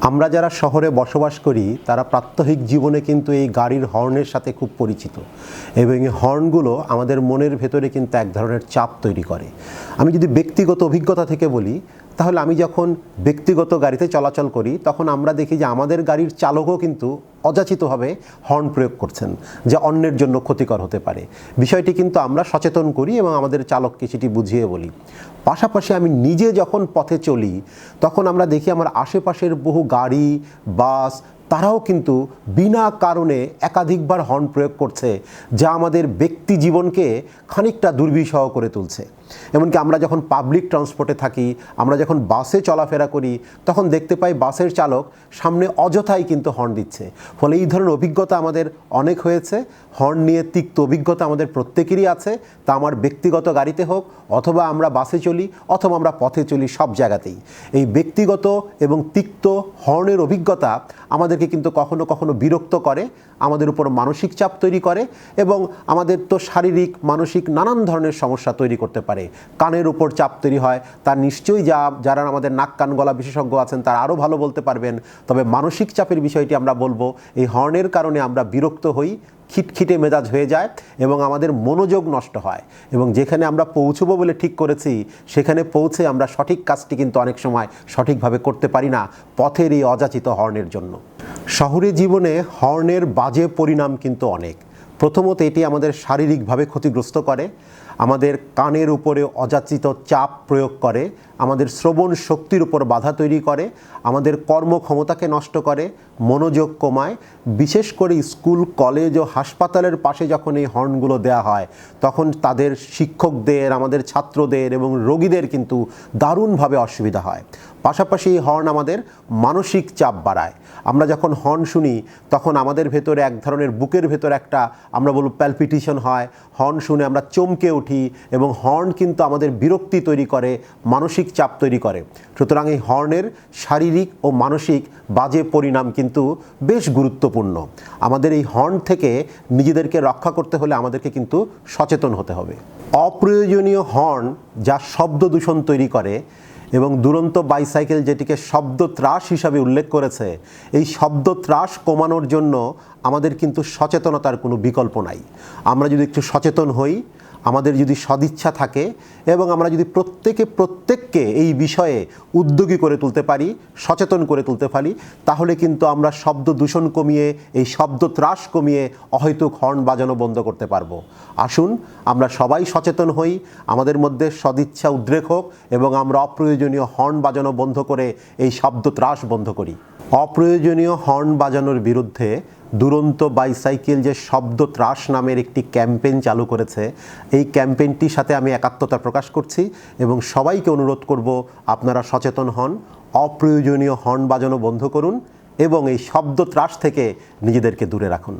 আমরা যারা শহরে বসবাস করি, তারা প্রাত্যহিক জীবনে কিন্তু এই গাড়ির হর্নের সাথে খুব পরিচিত। এবং এই হর্নগুলো আমাদের মনের ভেতরে কিন্তু এক ধরনের চাপ তৈরি করে। আমি যদি ব্যক্তিগত অভিজ্ঞতা থেকে বলি তাহলে আমি যখন ব্যক্তিগত গাড়িতে চলাচল করি, তখন আমরা দেখি যে আমাদের গাড়ির চালকও কিন্তু অযাচিতভাবে হর্ন প্রয়োগ করছেন, যা অন্যের জন্য ক্ষতিকর হতে পারে। বিষয়টি কিন্তু আমরা সচেতন করি এবং আমাদের চালককে সেটি বুঝিয়ে বলি। পাশাপাশি আমি নিজে যখন পথে চলি, তখন আমরা দেখি আমার আশেপাশের বহু গাড়ি, বাস, তারাও কিন্তু বিনা কারণে একাধিকবার হর্ন প্রয়োগ করছে, যা আমাদের ব্যক্তি জীবনকে খানিকটা দুর্বিষহ করে তুলছে। এমনকি আমরা যখন পাবলিক ট্রান্সপোর্টে থাকি, আমরা যখন বাসে চলাফেরা করি, তখন দেখতে পাই বাসের চালক সামনে অযথাই কিন্তু হর্ন দিচ্ছে। ফলে এই ধরনের অভিজ্ঞতা আমাদের অনেক হয়েছে। হর্ন নিয়ে তিক্ত অভিজ্ঞতা আমাদের প্রত্যেকেরই আছে। তা আমার ব্যক্তিগত গাড়িতে হোক, অথবা আমরা বাসে চলি, অথবা আমরা পথে চলি সব জায়গাতেই। এই ব্যক্তিগত এবং তিক্ত হর্নের অভিজ্ঞতা আমাদেরকে কিন্তু কখনো কখনো বিরক্ত করে, আমাদের উপর মানসিক চাপ তৈরি করে, এবং আমাদের তো শারীরিক, মানসিক নানান ধরনের সমস্যা তৈরি করতে পারে। কানের উপর চাপ তৈরি হয়, তার নিশ্চয়ই যা, যারা আমাদের নাক কান গলা বিশেষজ্ঞ আছেন, তারা আরও ভালো বলতে পারবেন। তবে মানসিক চাপের বিষয়টি আমরা বলব, এই হর্নের কারণে আমরা বিরক্ত হই, খিটখিটে মেজাজ হয়ে যায় এবং আমাদের মনোযোগ নষ্ট হয়। এবং যেখানে আমরা পৌঁছবো বলে ঠিক করেছি, সেখানে পৌঁছে আমরা সঠিক কাজটি কিন্তু অনেক সময় সঠিকভাবে করতে পারি না, পথের এই অযাচিত হর্নের জন্য। শহরে জীবনে হর্নের বাজে পরিণাম কিন্তু অনেক। প্রথমত এটি আমাদের শারীরিকভাবে ক্ষতিগ্রস্ত করে আমাদের কানের উপরে অযাচিত চাপ প্রয়োগ করে, আমাদের শ্রবণ শক্তির উপর বাধা তৈরি করে, আমাদের কর্মক্ষমতাকে নষ্ট করে, মনোযোগ কমায়। বিশেষ করে স্কুল, কলেজ ও হাসপাতালের পাশে যখন এই হর্নগুলো দেয়া হয়, তখন তাদের শিক্ষকদের, আমাদের ছাত্রদের এবং রোগীদের কিন্তু দারুণভাবে অসুবিধা হয়। পাশাপাশি হর্ন আমাদের মানসিক চাপ বাড়ায়। আমরা যখন হর্ন শুনি, তখন আমাদের ভেতরে এক ধরনের বুকের ভেতর একটা আমরা বলব প্যালপিটিশন হয়। হর্ন শুনে আমরা চমকে উঠি এবং হর্ন কিন্তু আমাদের বিরক্তি তৈরি করে, মানসিক চাপ তৈরি করে। সুতরাং এই হর্নের শারীরিক ও মানসিক বাজে পরিণাম কিন্তু বেশ গুরুত্বপূর্ণ। আমাদের এই হর্ন থেকে নিজেদেরকে রক্ষা করতে হলে আমাদেরকে কিন্তু সচেতন হতে হবে। অপ্রয়োজনীয় হর্ন যা শব্দ দূষণ তৈরি করে এবং দুরন্ত বাইসাইকেল যেটিকে শব্দ ত্রাস হিসাবে উল্লেখ করেছে, এই শব্দ ত্রাস কমানোর জন্য আমাদের কিন্তু সচেতনতার কোনো বিকল্প নাই। আমরা যদি একটু সচেতন হই আমাদের যদি সদিচ্ছা থাকে এবং আমরা যদি প্রত্যেকে প্রত্যেককে এই বিষয়ে উদ্যোগী করে তুলতে পারি, সচেতন করে তুলতে পারি, তাহলে কিন্তু আমরা শব্দ দূষণ কমিয়ে, এই শব্দ ত্রাস কমিয়ে অহৈতুক হর্ন বাজানো বন্ধ করতে পারব। আসুন, আমরা সবাই সচেতন হই, আমাদের মধ্যে সদিচ্ছা উদ্রেক হোক এবং আমরা অপ্রয়োজনীয় হর্ন বাজানো বন্ধ করে এই শব্দ ত্রাস বন্ধ করি। অপ্রয়োজনীয় হর্ন বাজানোর বিরুদ্ধে দুরন্ত বাইসাইকেল যে শব্দ ত্রাস নামের একটি ক্যাম্পেইন চালু করেছে, এই ক্যাম্পেইনটির সাথে আমি একাত্মতা প্রকাশ করছি এবং সবাইকে অনুরোধ করব আপনারা সচেতন হন, অপ্রয়োজনীয় হর্ন বাজানো বন্ধ করুন এবং এই শব্দ ত্রাস থেকে নিজেদেরকে দূরে রাখুন।